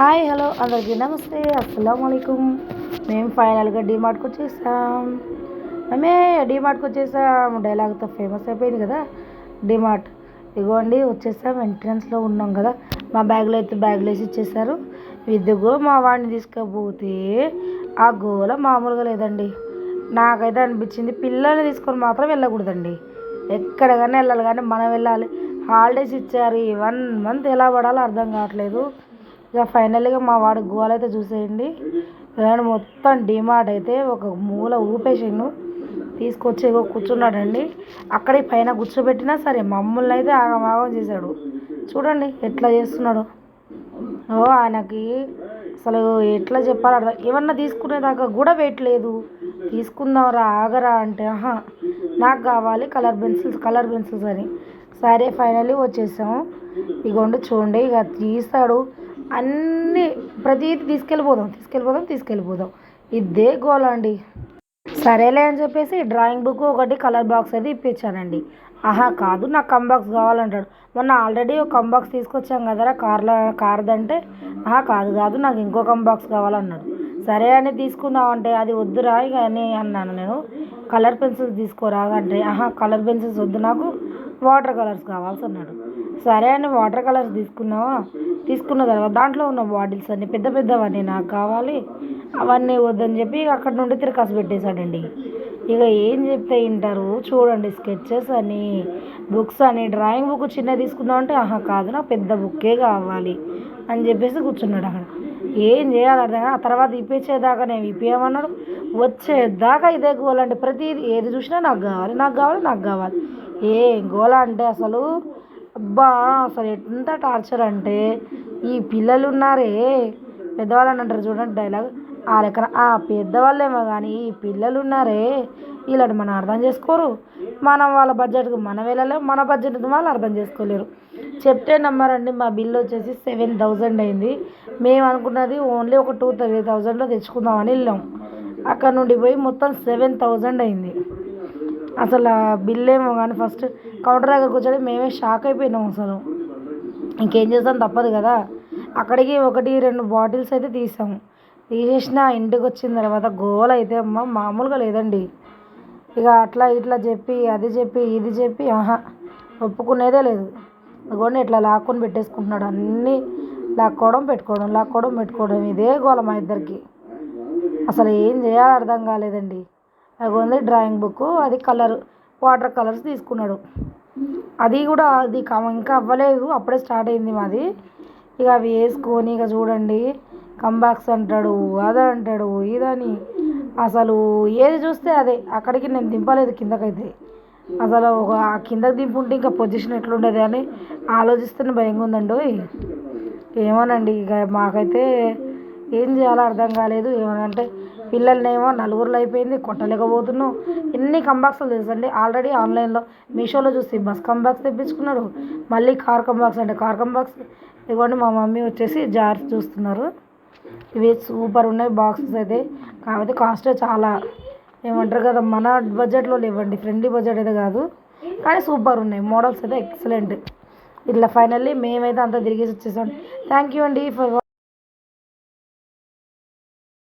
Hi hello అందరికీ నమస్తే అస్సలం మేము ఫైనల్గా డీమార్ట్కి వచ్చేసాం. మేమే డీమార్ట్కి వచ్చేసాం. డైలాగ్తో ఫేమస్ అయిపోయింది కదా డీమార్ట్ ఇగోండి వచ్చేసాం ఎంట్రన్స్లో ఉన్నాం కదా. మా బ్యాగ్లో అయితే బ్యాగ్లో వేసి ఇచ్చేసారు ఇదిగో మా వాడిని తీసుకపోతే ఆ గోల మామూలుగా లేదండి. నాకైతే అనిపించింది పిల్లల్ని తీసుకొని మాత్రం వెళ్ళకూడదండి. ఎక్కడికైనా వెళ్ళాలి కానీ మనం వెళ్ళాలి. హాలిడేస్ ఇచ్చారు. ఈ వన్ మంత్ ఎలా పడాలో అర్థం కావట్లేదు. ఇక ఫైనల్గా మా వాడి గోల అయితే చూసేయండి. వాడు మొత్తం డిమార్ట్ అయితే ఒక మూల ఊపేసిండు. తీసుకొచ్చి కూర్చున్నాడండి. అక్కడే పైన కూర్చోబెట్టినా సరే మమ్మల్ని అయితే ఆగమాగం చేశాడు. చూడండి ఎట్లా చేస్తున్నాడు. ఓ ఆయనకి అసలు ఎట్లా చెప్పాలి అర్థం ఏమన్నా తీసుకునేదాకా కూడా వెయిట్ లేదు. తీసుకుందాంరా ఆగరా అంటే ఆహా నాకు కావాలి కలర్ పెన్సిల్స్ కలర్ పెన్సిల్స్ అని. సరే ఫైనల్లీ వచ్చేసాము. ఇగోండి చూడండి ఇక తీస్తాడు. అన్నీ ప్రతీది తీసుకెళ్ళిపోదాం తీసుకెళ్ళిపోదాం తీసుకెళ్ళిపోదాం. ఇదే గోల అండి. సరేలే అని చెప్పేసి డ్రాయింగ్ బుక్ ఒకటి కలర్ బాక్స్ అది ఇప్పించానండి. ఆహా కాదు నాకు కంబాక్స్ కావాలంటాడు. మొన్న ఆల్రెడీ ఒక కంబాక్స్ తీసుకొచ్చాం కదరా కార్లో కార్దంటే? ఆహా కాదు కాదు నాకు ఇంకో కంబాక్స్ కావాలన్నాడు. సరే అని తీసుకుందాం అంటే అది వద్దురా ఇక అని అన్నాను నేను. కలర్ పెన్సిల్స్ తీసుకోరా అంటే ఆహా కలర్ పెన్సిల్స్ వద్దు నాకు. వాటర్ కలర్స్ కావాల్సి అన్నాడు. సరే అని వాటర్ కలర్స్ తీసుకున్నావా? తీసుకున్న తర్వాత దాంట్లో ఉన్న బాటిల్స్ అన్ని పెద్ద పెద్దవన్నీ నాకు కావాలి. అవన్నీ వద్దని చెప్పి ఇక అక్కడ నుండి తిరకాసు పెట్టేశాడండి. ఇక ఏం చెప్తే వింటారు? చూడండి స్కెచెస్ అని బుక్స్ అని డ్రాయింగ్ బుక్ చిన్న తీసుకుందాం అంటే ఆహా కాదు నాకు పెద్ద బుక్కే కావాలి అని చెప్పేసి కూర్చున్నాడు అక్కడ. ఏం చేయాలి అర్థం ఆ తర్వాత ఇప్పించేదాకా నేను ఇప్పించమన్నాడు వచ్చేదాకా ఇదే గోల అంటే ప్రతిది ఏది చూసినా నాకు కావాలి నాకు కావాలి నాకు కావాలి. ఏం గోల అంటే అసలు అబ్బా అసలు ఎంత టార్చర్ అంటే ఈ పిల్లలు ఉన్నారే పెద్దవాళ్ళని అంటారు చూడండి డైలాగ్ ఆ లెక్కన ఆ పెద్దవాళ్ళేమో కానీ ఈ పిల్లలు ఉన్నారే వీళ్ళని మనం అర్థం చేసుకోరు. మనం వాళ్ళ బడ్జెట్కి మనం వెళ్ళలేము మన బడ్జెట్ వాళ్ళు అర్థం చేసుకోలేరు. చెప్తే నమ్మరండి మా బిల్ వచ్చేసి సెవెన్ థౌజండ్ అయింది. మేము అనుకున్నది ఓన్లీ ఒక టూ త్రీ థౌజండ్లో తెచ్చుకుందామని వెళ్ళాం. అక్కడ నుండి పోయి మొత్తం సెవెన్ థౌజండ్ అయింది. అసలు ఆ బిల్ ఏమో కానీ ఫస్ట్ కౌంటర్ దగ్గర కూర్చొని మేమే షాక్ అయిపోయినాం అసలు. ఇంకేం చేస్తాం తప్పదు కదా. అక్కడికి ఒకటి రెండు బాటిల్స్ అయితే తీసాము తీసేసిన ఇంటికి వచ్చిన తర్వాత గోల అయితే అమ్మ మామూలుగా లేదండి. ఇక అట్లా ఇట్లా చెప్పి అది చెప్పి ఇది చెప్పి ఆహా ఒప్పుకునేదే లేదు. అదిగోండి ఇట్లా లాక్కొని పెట్టేసుకుంటున్నాడు. అన్నీ లాక్కోవడం పెట్టుకోవడం లాక్కోవడం పెట్టుకోవడం ఇదే గోల మా ఇద్దరికి. అసలు ఏం చేయాలో అర్థం కాలేదండి. అదిగోండి డ్రాయింగ్ బుక్ అది కలర్ వాటర్ కలర్స్ తీసుకున్నాడు. అది కూడా అది ఇంకా అవ్వలేదు. అప్పుడే స్టార్ట్ అయింది మాది. ఇక అవి వేసుకొని ఇక చూడండి. కంబాక్స్ అంటాడు అది అంటాడు ఇదని. అసలు ఏది చూస్తే అదే. అక్కడికి నేను దింపలేదు కిందకైతే. అసలు ఒక కిందకి దింపుంటే ఇంకా పొజిషన్ ఎట్లుండేది అని ఆలోచిస్తేనే భయంగా ఉందండి ఏమోనండి ఇక మాకైతే ఏం చేయాలో అర్థం కాలేదు. ఏమనంటే పిల్లల్నేమో నలుగురులో అయిపోయింది కొట్టలేకపోతున్నాం. ఎన్ని కంబాక్స్లు తెలుసండి? ఆల్రెడీ ఆన్లైన్లో మీషోలో చూసి బస్ కంబాక్స్ తెప్పించుకున్నాడు మళ్ళీ కార్ కంబాక్స్ అంటే కార్ కంబాక్స్. ఇవ్వండి మా మమ్మీ వచ్చేసి జార్స్ చూస్తున్నారు. ఇవి సూపర్ ఉన్నాయి బాక్సెస్ అయితే. కాకపోతే కాస్ట్ చాలా. ఏమంటారు కదా మన బడ్జెట్లో లేవండి ఫ్రెండ్లీ బడ్జెట్ అయితే కాదు. కానీ సూపర్ ఉన్నాయి మోడల్స్ అయితే ఎక్సలెంట్ ఇట్లా ఫైనల్లీ మేమైతే అంతా తిరిగేసి వచ్చేసాం. థ్యాంక్ యూ అండి ఫర్